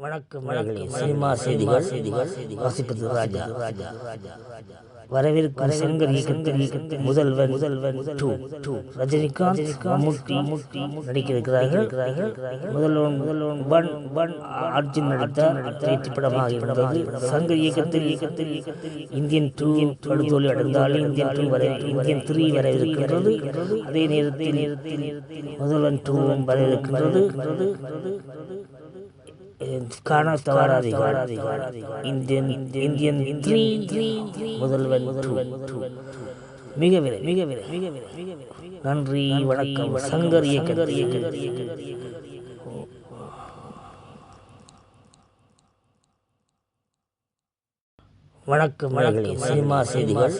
வணக்கம் வணக்கம் சினிமா செய்திகள் செய்திகள் வாசிப்பது ராஜா ராஜா வரவிருக்கும் சங்கர் இயக்கத்தில் டூ டூ ரஜினிகாந்த் மம்முட்டி முட்டி நடிக்கிறார்கள் முதல்வன் முதல்வன் பன் பன் அர்ஜுன் நடித்தார் வெற்றி படமாக இருந்தது. சங்கர் இயக்கத்தில் இயக்கத்தில் இந்தியன் டூ படுதோல்வி அடைந்தாலும் இந்தியன் டூ வரை இந்தியன் த்ரீ வர இருக்கின்றது அதே நேரத்தில் முதல்வன் டூவும் வர இருக்கின்றது காண முதல்வன் முதல்வன் மிக விரை மிக விரை மிக விரை மிக விரை நன்றி வணக்கம். சங்கர் இயக்கர் இயக்கர் வணக்கம் வணக்கம் சினிமா செய்திகள்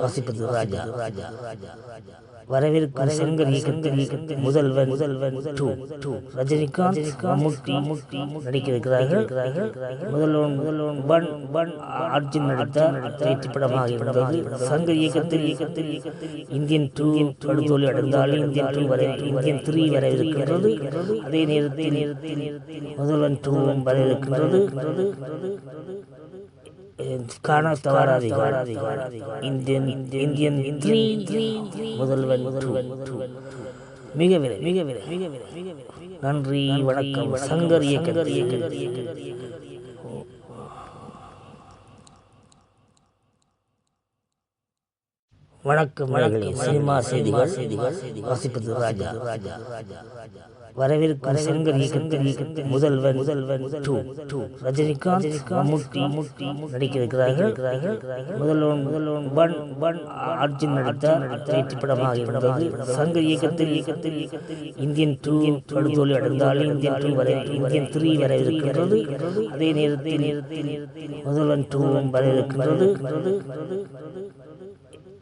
வாசிப்பது ராஜா. ராஜா. வரவிருக்கும் சங்கர் இயக்கத்தில் முதல்வன் முதல்வன் டூ. டூ. ரஜினிகாந்த் மம்முட்டி முட்டி நடிக்கிறார்கள் முதல்வன் முதல்வன் பன் பன் அர்ஜுன் நடித்தார் வெற்றி படமாக இருந்தது. சங்கர் இயக்கத்தில் இயக்கத்தில் இந்தியன் டூ படுதோல்வி இந்தியன் டூ வரை இந்தியன் த்ரீ வர இருக்கின்றது. அதே நேரத்தில் நேரத்தில் முதல்வன் டூவும் வர இருக்கின்றது. காண தவறாதீர்கள் Indian Indian three Mudhalvan Mudhalvan மிக விரை மிக விரை மிக விரை மிக நன்றி வணக்கம். சங்கர் இயக்கர் இயக்கர் வணக்கம் வணக்கம் சினிமா செய்திகள் செய்திகள் வாசிப்பது ராஜா. ராஜா. வரவிருக்கும் சங்கர் டூ டூ ரஜினிகாந்த் மம்முட்டி முட்டி நடிக்கிறார்கள் முதல்வன் முதல்வன் பன் பன் அர்ஜுன் நடித்தார். வெற்றி படமாக இருந்தது. சங்கர் இயக்கத்தில் இயக்கத்தில் இந்தியன் டூ படுதோல்வி அடைந்தாலும் இந்தியன் டூ வரை இந்தியன் த்ரீ வர இருக்கின்றது. அதே நேரத்தில் நேரத்தில் முதல்வன் டூவும்